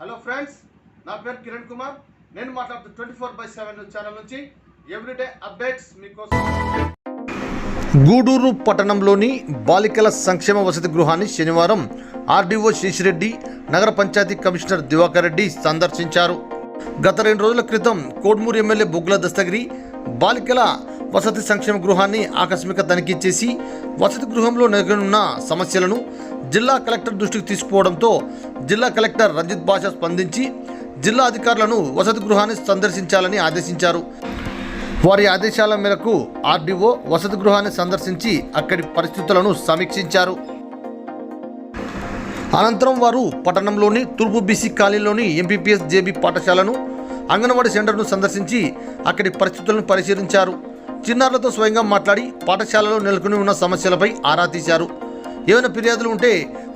Hello friends నా పేరు కిరణ్ కుమార్. నేను మాట్లాడుతూ twenty four by seven channel నుంచి ఎవ్రీడే అప్డేట్స్ మీకోసం. గూడూరు పట్టణంలోని బాలికల సంక్షేమ వసతి గృహాన్ని శనివారం ఆర్డీఓ శేషిరెడ్డి నగర పంచాయతీ కమిషనర్ దివాకర్ రెడ్డి సందర్శించారు. గత రెండు రోజుల క్రితం కోడ్మూరు ఎమ్మెల్యే బొగ్గుల దస్తగిరి బాలికల వసతి సంక్షేమ గృహాన్ని ఆకస్మిక తనిఖీ చేసి వసతి గృహంలో నెలకొన్న సమస్యలను జిల్లా కలెక్టర్ దృష్టికి తీసుకుపోవడంతో జిల్లా కలెక్టర్ రంజిత్ బాషా స్పందించి జిల్లా అధికారులను వసతి గృహాన్ని సందర్శించాలని ఆదేశించారు. వారి ఆదేశాల మేరకు ఆర్డీఓ వసతి గృహాన్ని సందర్శించి అక్కడి పరిస్థితులను సమీక్షించారు. అనంతరం వారు పట్టణంలోని తూర్పు బీసీ కాలనీలోని ఎంపీపీఎస్ జేబీ పాఠశాలను అంగన్వాడీ సెంటర్ను సందర్శించి అక్కడి పరిస్థితులను పరిశీలించారు. చిన్నారులతో స్వయంగా మాట్లాడి పాఠశాలలో నెలకొని ఉన్న సమస్యలపై ఆరా తీశారు. ఏమైనా ఫిర్యాదులు ఉంటే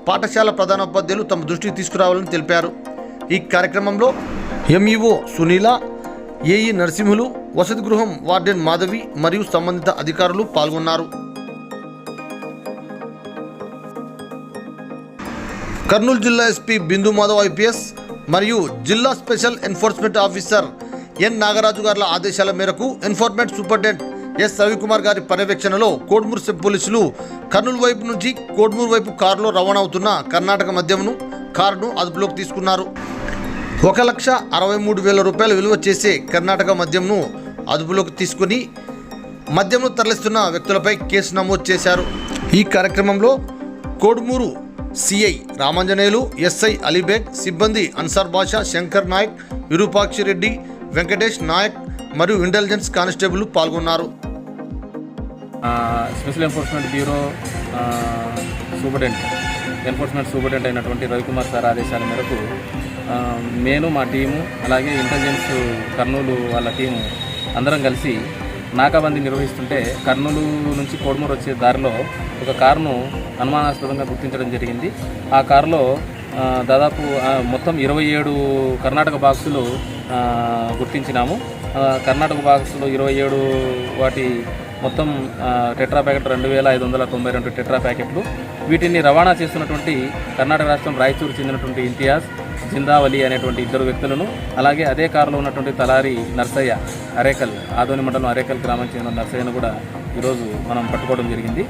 పాఠశాల ప్రధానోపాధ్యాయులు తమ దృష్టికి తీసుకురావాలని తెలిపారు. ఈ కార్యక్రమంలో ఎంఈఓ సునీల ఏఈ నరసింహులు వసతి గృహం వార్డెన్ మాధవి మరియు సంబంధిత అధికారులు పాల్గొన్నారు. కర్నూలు జిల్లా ఎస్పీ బిందు మాధవ్ ఐపీఎస్ మరియు జిల్లా special enforcement officer N Nagaraju గారి ఆదేశాల మేరకు ఎన్ఫోర్స్మెంట్ సూపరింటెండెంట్ ఎస్. రవికుమార్ గారి పర్యవేక్షణలో కోడ్మూరు సెబ్ పోలీసులు కర్నూలు వైపు నుంచి కోడ్మూరు వైపు కారులో రవాణా అవుతున్న కర్ణాటక మద్యమును కారును అదుపులోకి తీసుకున్నారు. ఒక లక్ష అరవై మూడు వేల రూపాయలు విలువ చేసే కర్ణాటక మద్యంను అదుపులోకి తీసుకుని మద్యంను తరలిస్తున్న వ్యక్తులపై కేసు నమోదు చేశారు. ఈ కార్యక్రమంలో కోడుమూరు సిఐ రామాంజనేయులు ఎస్ఐ అలీబేగ్ సిబ్బంది అన్సార్ బాషా శంకర్ నాయక్ విరూపాక్షి రెడ్డి వెంకటేష్ నాయక్ మరియు ఇంటెలిజెన్స్ కానిస్టేబుల్ పాల్గొన్నారు. Special enforcement bureau superintendent enforcement superintendent అయినటువంటి రవికుమార్ సార్ ఆదేశాల మేరకు నేను మా టీము అలాగే ఇంటెలిజెన్స్ కర్నూలు వాళ్ళ టీము అందరం కలిసి నాకాబందీ నిర్వహిస్తుంటే కర్నూలు నుంచి కోడుమూరు వచ్చే దారిలో ఒక కారును అనుమానాస్పదంగా గుర్తించడం జరిగింది. ఆ కారులో దాదాపు మొత్తం ఇరవై ఏడు కర్ణాటక బాక్సులు గుర్తించినాము. కర్ణాటక బాక్సులు ఇరవై ఏడు వాటి మొత్తం టెట్రా ప్యాకెట్ రెండు వేల ఐదు వందల తొంభై రెండు టెట్రా ప్యాకెట్లు. వీటిని రవాణా చేస్తున్నటువంటి కర్ణాటక రాష్ట్రం రాయచూరు చెందినటువంటి ఇంతియాజ్ జిందావలి అనేటువంటి ఇద్దరు వ్యక్తులను అలాగే అదే కారులో ఉన్నటువంటి తలారి నర్సయ్య అరేకల్ ఆదోని మండలం అరేకల్ గ్రామం చెందిన నర్సయ్యను కూడా ఈరోజు మనం పట్టుకోవడం జరిగింది.